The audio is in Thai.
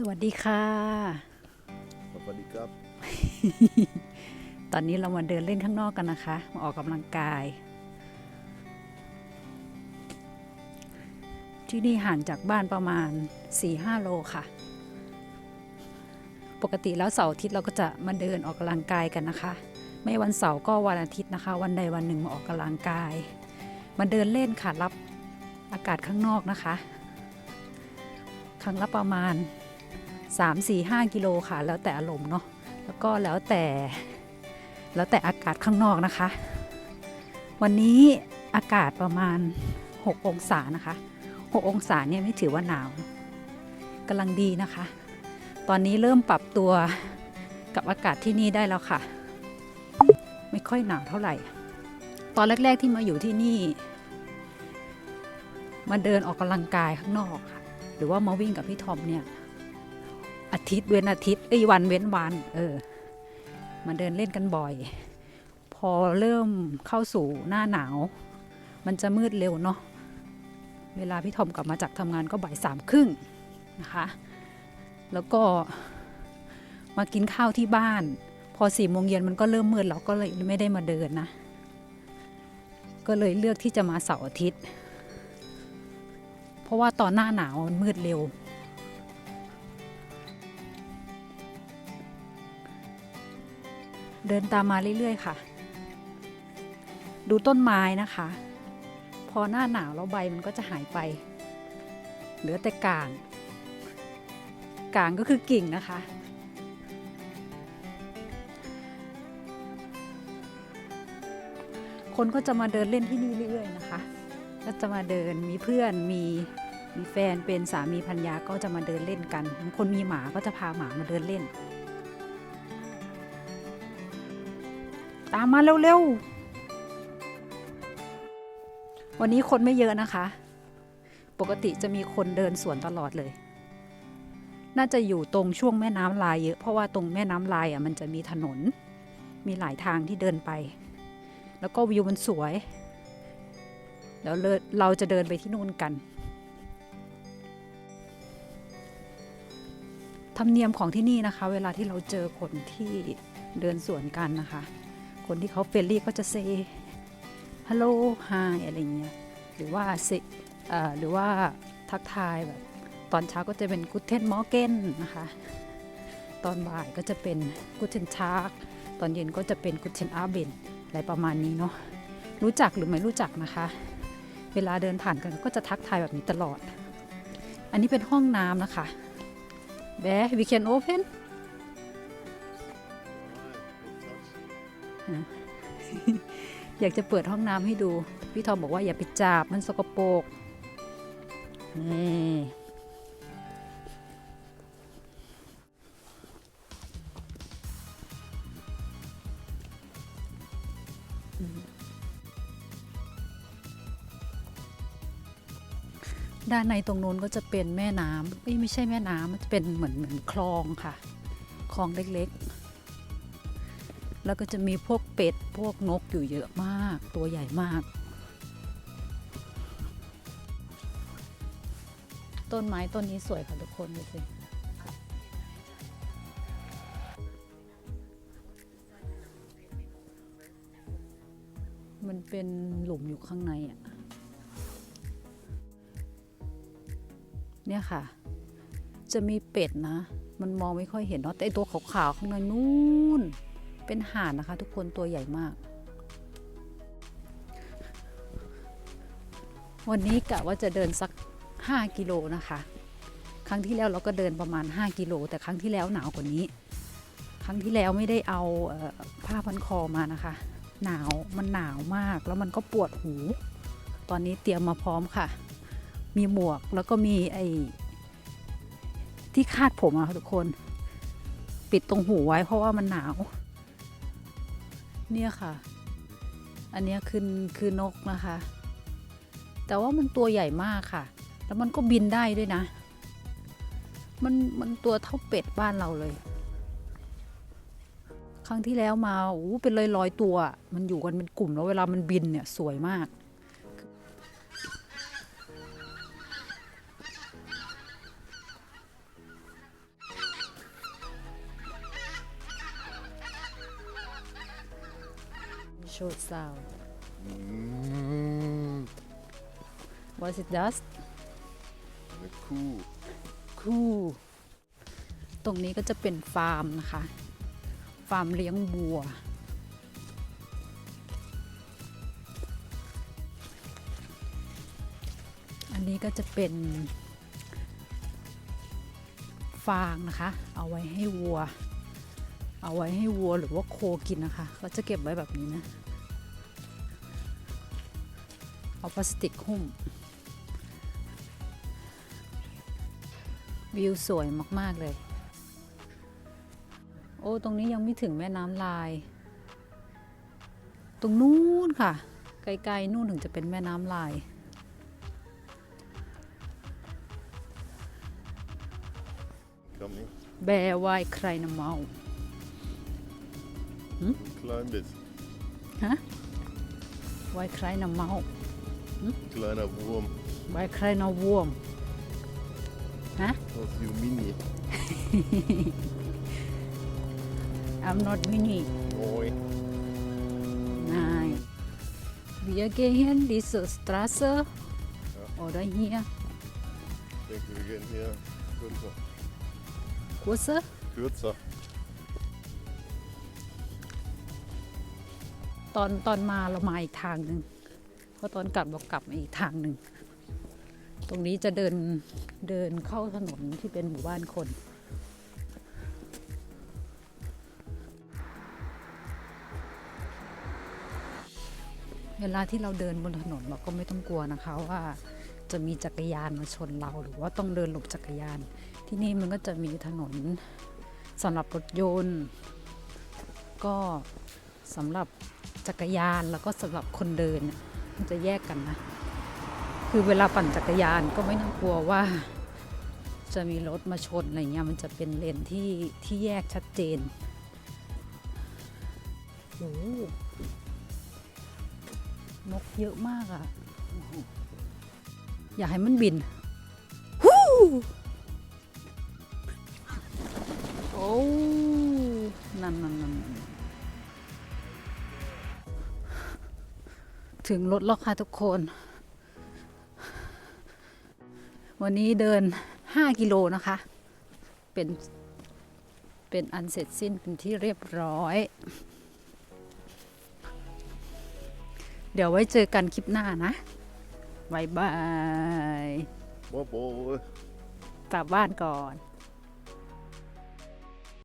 สวัสดีค่ะ สวัสดีครับ ตอนนี้เรามาเดินเล่นข้างนอกกันนะคะ มาออกกำลังกาย ที่นี่ห่างจากบ้านประมาณ 4-5 โลค่ะ ปกติแล้วเสาร์อาทิตย์เราก็จะมาเดินออกกำลังกายกันนะคะ ไม่วันเสาร์ก็วันอาทิตย์นะคะ วันใดวันหนึ่งมาออกกำลังกาย มาเดินเล่นค่ะรับอากาศข้างนอกนะคะ ครั้งละประมาณ 3 4 5 กิโลค่ะ แล้วแต่อารมณ์เนาะแล้วก็แล้วแต่แล้วแต่อากาศข้างนอกนะคะ วันนี้อากาศประมาณ 6 องศานะคะ 6 องศาเนี่ยไม่ถือว่าหนาวกำลังดีนะคะ ตอนนี้เริ่มปรับตัวกับอากาศที่นี่ได้แล้วค่ะ ไม่ค่อยหนาวเท่าไหร่ ตอนแรก ๆที่มาอยู่ที่นี่ มาเดินออกกำลังกายข้างนอกค่ะ หรือว่ามาวิ่งกับพี่ทอมเนี่ย อาทิตย์เว้นอาทิตย์เอ้ยวันเว้นวัน เออ มาเดินเล่นกันบ่อย พอเริ่มเข้าสู่หน้าหนาว มันจะมืดเร็วเนาะเวลาพี่ทอมกลับมาจากทำงานก็บ่ายสามครึ่งนะคะ แล้วก็มากินข้าวที่บ้าน พอสี่โมงเย็นมันก็เริ่มมืดเราก็เลยไม่ได้มาเดินนะ ก็เลยเลือกที่จะมาเสาร์อาทิตย์ เพราะว่าตอนหน้าหนาวมันมืดเร็ว เดินตามมาเรื่อยๆ ค่ะ ดูต้นไม้นะคะ พอหน้าหนาวแล้วใบมันก็จะหายไป เหลือแต่กาง กางก็คือกิ่งนะคะ คนก็จะมาเดินเล่นที่นี่เรื่อยๆนะคะ ก็จะมาเดินมีเพื่อนมีมีแฟนเป็นสามีพัญญาก็จะมาเดินเล่นกัน คนมีหมาก็จะพาหมามาเดินเล่น ตามมาเร็วๆ วันนี้คนไม่เยอะนะคะ ปกติจะมีคนเดินสวนตลอดเลย น่าจะอยู่ตรงช่วงแม่น้ำลายเยอะ เพราะว่าตรงแม่น้ำลายอะมันจะมีถนน มีหลายทางที่เดินไป แล้วก็วิวมันสวย แล้วเราจะเดินไปที่นู่นกันธรรมเนียมของที่นี่นะคะ เวลาที่เราเจอคนที่เดินสวนกันนะคะ คนที่เขาเฟรนลี่ก็จะเซฮัลโหลไฮอะไรเงี้ยหรือว่าเซ่หรือว่าทักทายแบบตอนเช้าก็จะเป็นกุ t เทนมอร์เกนนะคะตอนบ่ายก็จะเป็นกุ t เทนชาร์กตอนเย็นก็จะเป็นกุ t เทนอาเบนอะไรประมาณนี้เนาะรู้จักหรือไม่รู้จักนะคะ เวลาเดินผ่านกันก็จะทักทายแบบนี้ตลอด อันนี้เป็นห้องน้ำนะคะแบ we can open อยากจะเปิดห้องน้ำให้ดู พี่ทอมบอกว่าอย่าไปจับมันสกปรกนี่ด้านในตรงนู้นก็จะเป็นแม่น้ำไม่ใช่แม่น้ำมันจะเป็นเหมือนเหมือนคลองค่ะ คลองเล็กๆ แล้วก็จะมีพวกเป็ด พวกนกอยู่เยอะมาก ตัวใหญ่มาก ต้นไม้ต้นนี้สวยค่ะทุกคนดูสิมันเป็นหลุมอยู่ข้างในอะ เนี่ยค่ะ จะมีเป็ดนะ มันมองไม่ค่อยเห็นเนาะ แต่ไอตัวขาวๆข้างในนู่น เป็นห่านนะคะ ทุกคนตัวใหญ่มาก วันนี้กะว่าจะเดินสัก 5 กิโลนะคะ ครั้งที่แล้วเราก็เดินประมาณ 5 กิโล แต่ครั้งที่แล้วหนาวกว่านี้ ครั้งที่แล้วไม่ได้เอาผ้าพันคอมานะคะ หนาวมันหนาวมากแล้วมันก็ปวดหู ตอนนี้เตรียมมาพร้อมค่ะ มีหมวกแล้วก็มีไอ้ที่คาดผมอะค่ะทุกคน ปิดตรงหูไว้เพราะว่ามันหนาว เนี่ยค่ะ อันนี้คือคือนกนะคะ แต่ว่ามันตัวใหญ่มากค่ะ แล้วมันก็บินได้ด้วยนะ มันมันตัวเท่าเป็ดบ้านเราเลย ครั้งที่แล้วมาโอ้เป็นลอยร้อยตัว มันอยู่กันเป็นกลุ่มแล้วเวลามันบินเนี่ยสวยมาก show sound Mm, what it does the cool. คู่ตรงนี้ก็จะเป็นฟาร์มนะคะ ฟาร์มเลี้ยงวัว อันนี้ก็จะเป็นฟางนะคะ เอาไว้ให้วัว เอาไว้ให้วัวหรือว่าโคกินนะคะ ก็จะเก็บไว้แบบนี้นะ เอาพลาสติกหุ้ม วิวสวยมาก ๆ เลย โอ้ ตรงนี้ยังไม่ถึงแม่น้ำลาย ตรงนู้นค่ะ ไกล ๆ นู่นถึงจะเป็นแม่น้ำลาย Coming. แบร์ไวายใครนะเมา Climb it. ฮะไวายใครนะเมา Kleiner Wurm. ไวายใครนะววมฮะ Aus you Mini. I'm not mini Oi. Nein wir gehen diese Straße oder hier Ich denke, wir gehen hier kürzer. kurze Kürzer. ตอนตอนมาเรามาอีกทางหนึ่ง เพราะตอนกลับเรากลับมาอีกทางหนึ่ง ตรงนี้จะเดินเดินเข้าถนนที่เป็นหมู่บ้านคนเวลาที่เราเดินบนถนนเราก็ไม่ต้องกลัวนะคะว่าจะมีจักรยานมาชนเราหรือว่าต้องเดินหลบจักรยาน ที่นี่มันก็จะมีถนนสำหรับรถยนต์ ก็สำหรับจักรยานแล้วก็สำหรับคนเดินเนี่ย มันจะแยกกันนะ คือเวลาปั่นจักรยานก็ไม่ต้องกลัวว่า จะมีรถมาชนอะไรเงี้ยมันจะเป็นเลนที่ที่แยกชัดเจนโอ้นกเยอะมากอะโอ้โหอยากให้มันบินฮู้โอ้ ถึงรถแล้วค่ะทุกคน วันนี้เดิน 5 กิโลนะคะ เป็น เป็นอันเสร็จสิ้นเป็นที่เรียบร้อย เดี๋ยวไว้เจอกันคลิปหน้านะบายบาย Bobo. กลับบ้านก่อน